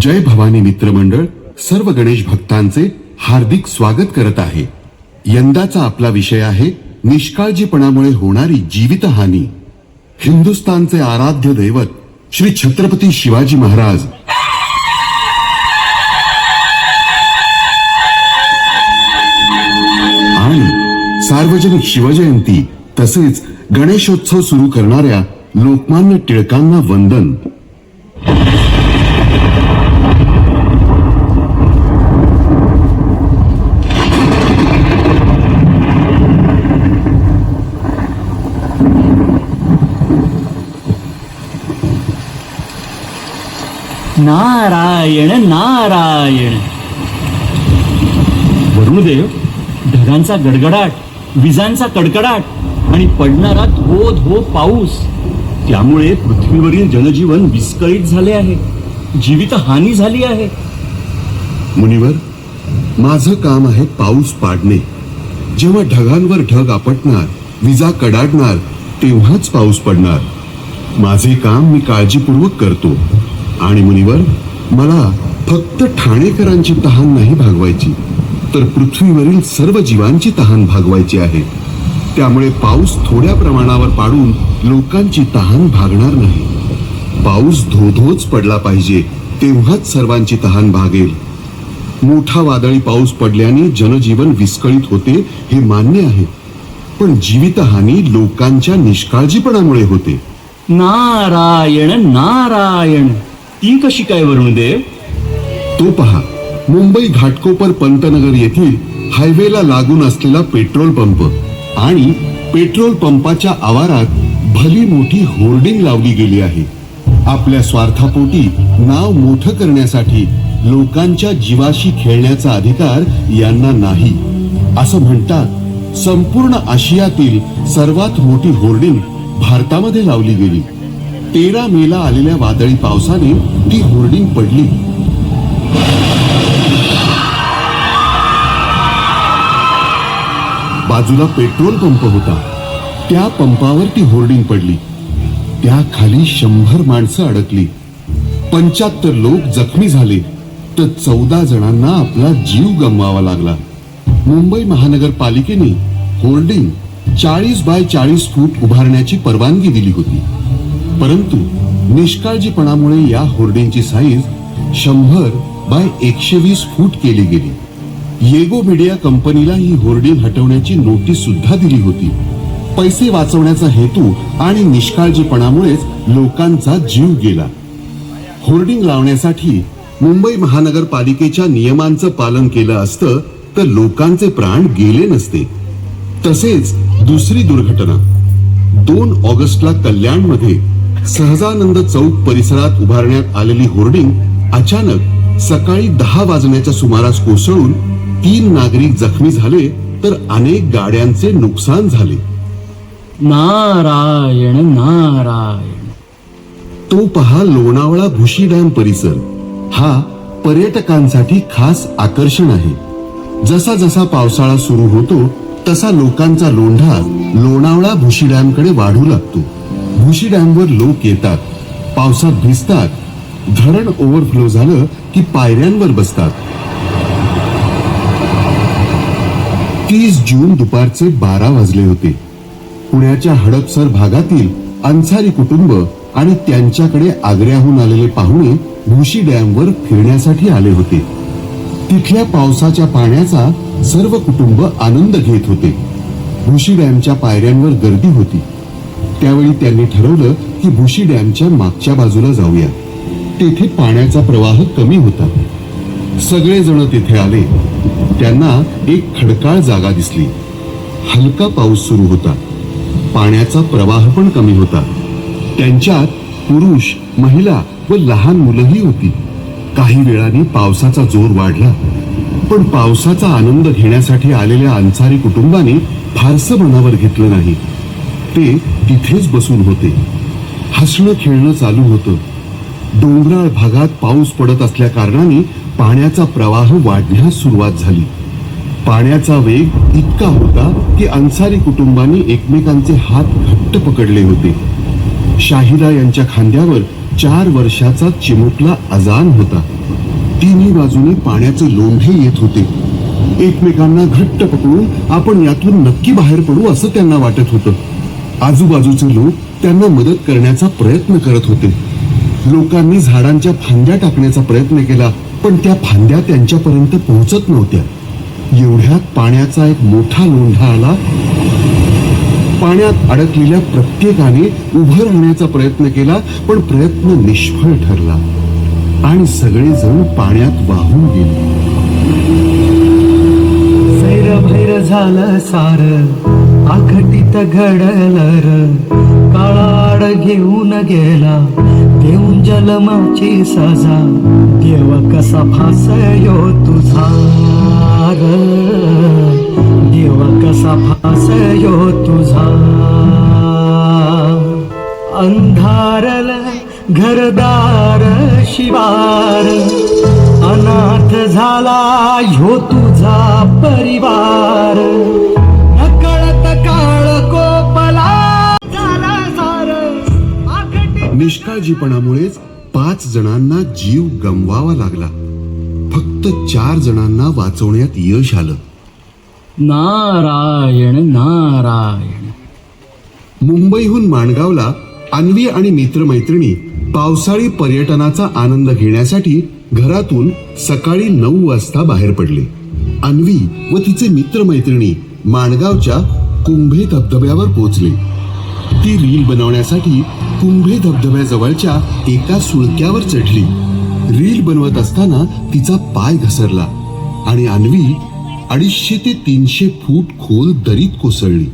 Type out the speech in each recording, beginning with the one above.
जय भवानी मित्रमंडळ सर्व गणेश भक्तांचे हार्दिक स्वागत करत आहे. यंदाचा आपला विषय आहे निष्काळजीपणामुळे होणारी जीवितहानी. हिंदुस्तानचे आराध्य दैवत श्री छत्रपती शिवाजी महाराज. आणि सार्वजनिक शिवजयंती तसेच गणेशोत्सव सुरू करणाऱ्या लोकमान्य टिळकांना वंदन. नारायण नारायण. वरुणदेव ढगांचा गडगडाट विजांचा कडकडाट आणि पडणारा धो धो पाऊस. त्यामुळे पृथ्वीवरील जनजीवन विस्कळीत झाले आहे. जीवित हानी झाली आहे. मुनिवर माझं काम आहे पाऊस पाडणे. जेव्हा ढगांवर ढग आपटणार विजा कडाडणार तेव्हाच पाऊस पडणार. माझे काम मी काळजीपूर्वक करतो. आणि मुनिवर मला फक्त ठाणेकरांची तहान नाही भागवायची तर पृथ्वीवरील सर्व जीवांची तहान भागवायची आहे. त्यामुळे पाऊस थोड्या प्रमाणावर पाडून लोकांची तहान भागणार नाही. पाऊस धोधोच पडला पाहिजे तेव्हाच सर्वांची तहान भागेल. मोठा वादळी पाऊस पडल्याने जनजीवन विस्कळीत होते हे मान्य आहे. पण जीवितहानी लोकांच्या निष्काळजीपणामुळे होते. नारायण नारायण! ती कशी काय वरुणदेव तो पहा मुंबई घाटकोपर पंतनगर येथील हायवेला लागून असलेला पेट्रोल पंप आणि पेट्रोल पंपाच्या आवारात भली मोठी होर्डिंग लावली गेली आहे. आपल्या स्वार्थापोटी नाव मोठं करण्यासाठी लोकांच्या जीवाशी खेळण्याचा अधिकार यांना नाही. असं म्हणतात संपूर्ण आशियातील सर्वात मोठी होर्डिंग भारतामध्ये लावली गेली. तेरा मेला आलेल्या वादळी पावसाने ती होर्डिंग पडली. बाजूला पेट्रोल पंप होता. त्या पंपावर ती होर्डिंग पडली. त्या खाली शंभर माणसं अडकली. पंच्याहत्तर लोक जखमी झाले. तर चौदा जणांना आपला जीव गमवावा लागला. मुंबई महानगरपालिकेने होर्डिंग चाळीस बाय चाळीस फूट उभारण्याची परवानगी दिली होती. परंतु निष्काळजीपणामुळे या होर्डिंगची साईज शंभर बाय एकशे वीस फूट केली गेली. येगो मीडिया कंपनीला ही होर्डिंग हटवण्याची नोटीस सुद्धा दिली होती. पैसे वाचवण्याचा हेतू आणि निष्काळजीपणामुळेच लोकांचा जीव गेला. होर्डिंग लावण्यासाठी मुंबई महानगरपालिकेच्या नियमांचं पालन केलं असतं तर लोकांचे प्राण गेले नसते. तसेच दुसरी दुर्घटना. दोन ऑगस्टला कल्याणमध्ये सहजानंद चौक परिसरात उभारण्यात आलेली होर्डिंग अचानक सकाळी दहा वाजण्याच्या सुमारास कोसळून तीन नागरिक जखमी झाले तर अनेक गाड्यांचे नुकसान झाले. नारायण नारायण. तो पहा लोणावळा भुशी डॅम परिसर. हा पर्यटकांसाठी खास आकर्षण आहे. जसा जसा पावसाळा सुरू होतो तसा लोकांचा लोंढा लोणावळा भुशी डॅमकडे वाढू लागतो. भुशी डॅमवर लोक येतात. पावसात भिजतात. धरण ओव्हरफ्लो झालं की पायऱ्यांवर बसतात. तीस जून दुपारचे बारा वाजले होते. पुण्याच्या हडपसर भागातील अन्सारी कुटुंब आणि त्यांच्याकडे आग्र्याहून आलेले पाहुणे भुशी डॅमवर फिरण्यासाठी आले होते. तिथल्या पावसाच्या पाण्याचा सर्व कुटुंब आनंद घेत होते. भुशी डॅमच्या पायऱ्यांवर गर्दी होती. त्यावेळी त्यांनी ठरवलं की भुशी डॅमच्या मागच्या बाजूला जाऊया. तेथे पाण्याचा प्रवाह कमी होता. सगळेजण तिथे आले. त्यांना एक खडकाळ जागा दिसली. हलका पाऊस सुरू होता. पाण्याचा प्रवाह पण कमी होता. त्यांच्यात पुरुष महिला व लहान मुलंही होती. काही वेळाने पावसाचा जोर वाढला. पण पावसाचा आनंद घेण्यासाठी आलेल्या अन्सारी कुटुंबाने फारसं मनावर घेतलं नाही. ते तिथेच बसून होते. हसणं खेळणं चालू होतं. डोंगराळ भागात पाऊस पडत असल्या कारणाने पाण्याचा प्रवाह वाढण्यास सुरुवात झाली. पाण्याचा वेग इतका होता की अन्सारी कुटुंबांनी एकमेकांचे हात घट्ट पकडले होते. शाहिदा यांच्या खांद्यावर चार वर्षाचा चिमुकला अजान होता. तिन्ही बाजूने पाण्याचे लोंढे येत होते. एकमेकांना घट्ट पकडून आपण यातून नक्की बाहेर पडू असं त्यांना वाटत होतं. आजूबाजूचे लोक त्यांना मदत करण्याचा प्रयत्न करत होते. लोकांनी झाडांच्या फांद्या टाकण्याचा प्रयत्न केला पण त्या फांद्या त्यांच्यापर्यंत पोहोचत नव्हत्या. एवढ्यात पाण्याचा एक मोठा लोंढा आला. पाण्यात अडकलेल्या प्रत्येकाने उभं राहण्याचा प्रयत्न केला पण प्रयत्न निष्फळ ठरला. आणि सगळेजण पाण्यात वाहून गेले. झालं सार. अघटित घडलर काळाड घेऊन गेला देऊन जलमाची सजा. देव कसा फासयो तुझा देव कसा फासयो तुझा अंधारल घरदार शिवार अनाथ झाला ह्यो तुझा परिवार. निष्काळजीपणामुळेच पाच जणांना जीव गमवावा लागला. फक्त चार जणांना वाचवण्यात यश आलं. नारायण नारायण. मुंबईहून माणगावला अन्वी आणि मित्रमैत्रिणी पावसाळी पर्यटनाचा आनंद घेण्यासाठी घरातून सकाळी नऊ वाजता बाहेर पडले. अन्वी व तिचे मित्रमैत्रिणी माणगावच्या कुंभे धबधब्यावर पोहोचले ती रील बनवण्यासाठी कुंभे धबधब्याजवळच्या एका सुळक्यावर चढली. रील बनवत असताना तिचा पाय घसरला आणि अन्वी अडीचशे ते तीनशे फूट खोल दरीत कोसळली.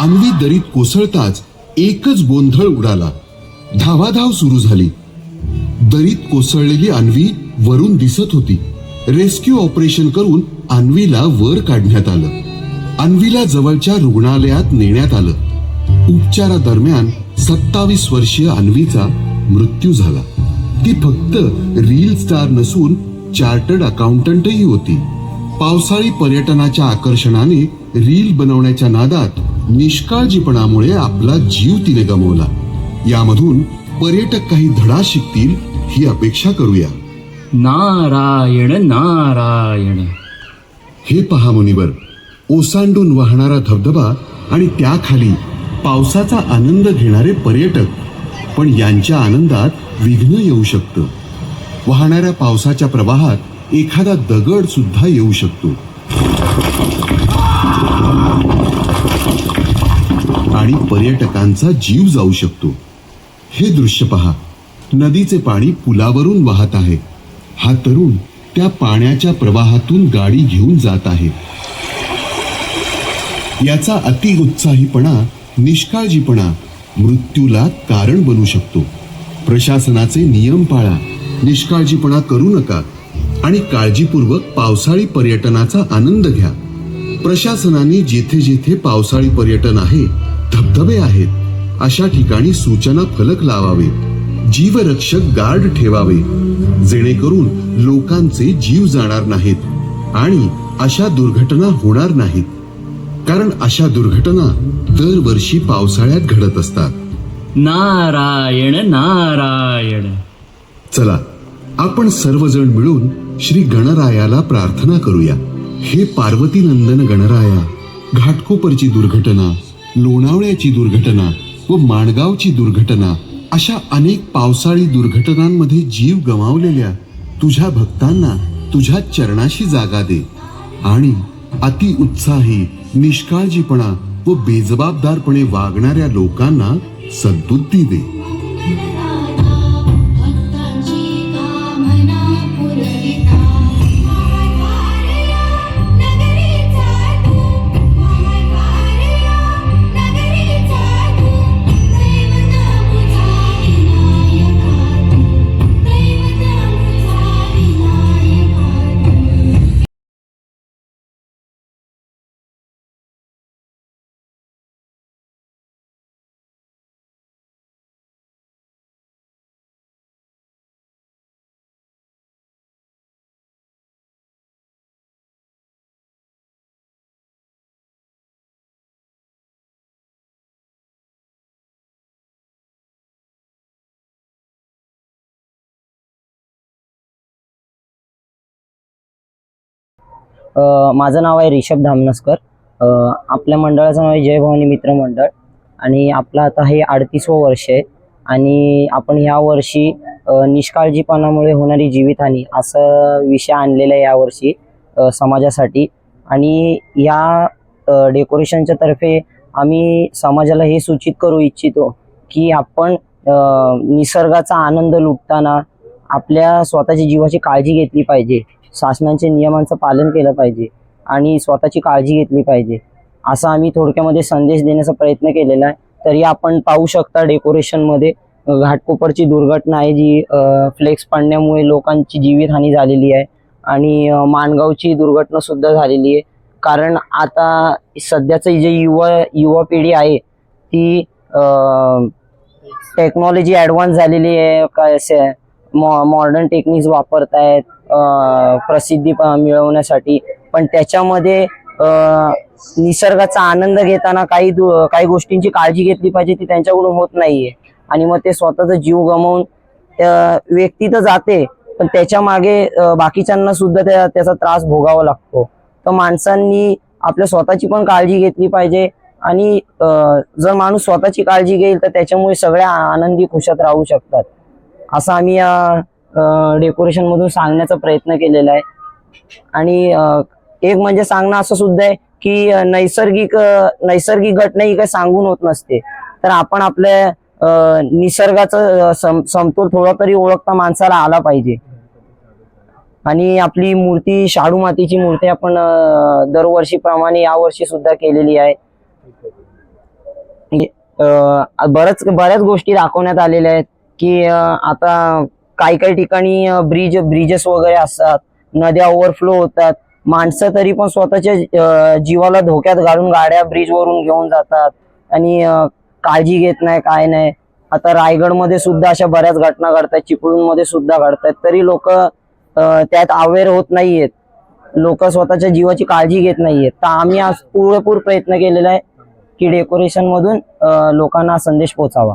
अन्वी दरीत कोसळताच एकच गोंधळ उडाला. धावाधाव सुरू झाली. दरीत कोसळलेली अन्वी वरून दिसत होती. रेस्क्यू ऑपरेशन करून अन्वीला वर काढण्यात आलं. अन्वीला जवळच्या रुग्णालयात नेण्यात आलं. उपचारादरम्यान सत्तावीस वर्षीय अन्वीचा मृत्यू झाला. ती फक्त रील स्टार नसून चार्टर्ड अकाउंटंटही होती. पावसाळी पर्यटनाच्या आकर्षणाने रील बनवण्याच्या नादात निष्काळजीपणामुळे आपला जीव तिने गमावला. यामधून पर्यटक काही धडा शिकतील ही अपेक्षा करूया. नारायण नारायण. हे पहा मुनिवर ओसांडून वाहणारा धबधबा आणि त्याखाली पावसाचा आनंद घेणारे पर्यटक पण यांच्या आनंदात विघ्न येऊ शकतं. वाहणाऱ्या पावसाच्या प्रवाहात एखादा दगड सुद्धा येऊ शकतो. आणि पर्यटकांचा जीव जाऊ शकतो. हे दृश्य पहा. नदीचे पाणी पुलावरून वाहत आहे. हा तरुण त्या पाण्याच्या प्रवाहातून गाडी घेऊन जात आहे. याचा अतिउत्साहीपणा निष्काळजीपणा मृत्यूला कारण बनू शकतो. प्रशासनाचे नियम पाळा निष्काळजीपणा करू नका आणि काळजीपूर्वक पावसाळी पर्यटनाचा आनंद घ्या. प्रशासनाने जेथे जेथे पावसाळी पर्यटन आहे धबधबे आहेत अशा ठिकाणी सूचना फलक लावावे जीवरक्षक गार्ड ठेवावे जेणेकरून लोकांचे जीव जाणार नाहीत आणि अशा दुर्घटना होणार नाहीत. कारण अशा दुर्घटना दरवर्षी पावसाळ्यात घडत असतात. नारायण नारायण. चला आपण सर्वजण मिळून श्री गणरायाला प्रार्थना करूया. हे पार्वती नंदन गणराया घाटकोपरची दुर्घटना लोणावळ्याची दुर्घटना व माणगावची दुर्घटना अशा अनेक पावसाळी दुर्घटनांमध्ये जीव गमावलेल्या तुझ्या भक्तांना तुझ्या चरणाशी जागा दे आणि अति उत्साही निष्काळजीपणा व बेजबाबदारपणे वागणाऱ्या लोकांना सद्बुद्धी दे. माझं नाव आहे रिषभ धामनसकर. आपल्या मंडळाचं नाव आहे जय भवानी मित्र मंडळ. आणि आपलं आता हे अडतीसवं वर्ष आहे. आणि आपण ह्या वर्षी निष्काळजीपणामुळे होणारी जीवितहानी असं विषय आणलेला आहे यावर्षी समाजासाठी. आणि या डेकोरेशनच्या तर्फे आम्ही समाजाला हे सूचित करू इच्छितो की आपण निसर्गाचा आनंद लुटताना आपल्या स्वतःच्या जीवाची काळजी घेतली पाहिजे. शासनाच्या नियमांचं पालन केलं पाहिजे आणि स्वतःची काळजी घेतली पाहिजे. असा आम्ही थोडक्यामध्ये संदेश देण्याचा प्रयत्न केलेला आहे. तरी आपण पाहू शकता डेकोरेशनमध्ये घाटकोपरची दुर्घटना आहे जी फ्लेक्स पडण्यामुळे लोकांची जीवितहानी झालेली आहे आणि माणगावची दुर्घटना सुद्धा झालेली आहे. कारण आता सध्याचं जे युवा युवा पिढी आहे ती टेक्नॉलॉजी ॲडव्हान्स झालेली आहे. काय मॉडर्न टेक्निक्स वापरत आहेत प्रसिद्धी प- मिळवण्यासाठी. पण त्याच्यामध्ये निसर्गाचा आनंद घेताना काही दु- काही गोष्टींची काळजी घेतली पाहिजे ती त्यांच्याकडून होत नाहीये. आणि मग ते स्वतःचा जीव गमावून व्यक्ती तर जाते पण त्याच्यामागे बाकीच्यांना सुद्धा त्या त्याचा त्रास भोगावा लागतो. तर माणसांनी आपल्या स्वतःची पण काळजी घेतली पाहिजे आणि जर माणूस स्वतःची काळजी घेईल तर त्याच्यामुळे सगळ्या आनंदी खुशात राहू शकतात. असं आम्ही या डेकोरेशन मधून सांगण्याचा प्रयत्न केलेला आहे. आणि एक म्हणजे सांगणं असं सुद्धा आहे की नैसर्गिक नैसर्गिक घटना ही काही सांगून होत नसते. तर आपण आपल्या अ, निसर्गाचं सम समतोल थोडा तरी ओळखता माणसाला आला पाहिजे. आणि आपली मूर्ती शाडू मातीची मूर्ती आपण दरवर्षीप्रमाणे यावर्षी सुद्धा केलेली आहे. म्हणजे, बरच बऱ्याच गोष्टी दाखवण्यात आलेल्या आहेत. की आता काही काही ठिकाणी ब्रिज ब्रिजेस वगैरे असतात. नद्या ओव्हरफ्लो होतात. माणसं तरी पण स्वतःच्या जीवाला धोक्यात घालून गाड्या ब्रिज वरून घेऊन जातात. आणि काळजी घेत नाही काय नाही. आता रायगडमध्ये सुद्धा अशा बऱ्याच घटना घडतात. चिपळूणमध्ये सुद्धा घडतात. तरी लोक त्यात अवेअर होत नाहीयेत. लोक स्वतःच्या जीवाची काळजी घेत नाहीयेत. तर आम्ही आज पुरेपूर प्रयत्न केलेला आहे की डेकोरेशन मधून लोकांना संदेश पोहोचावा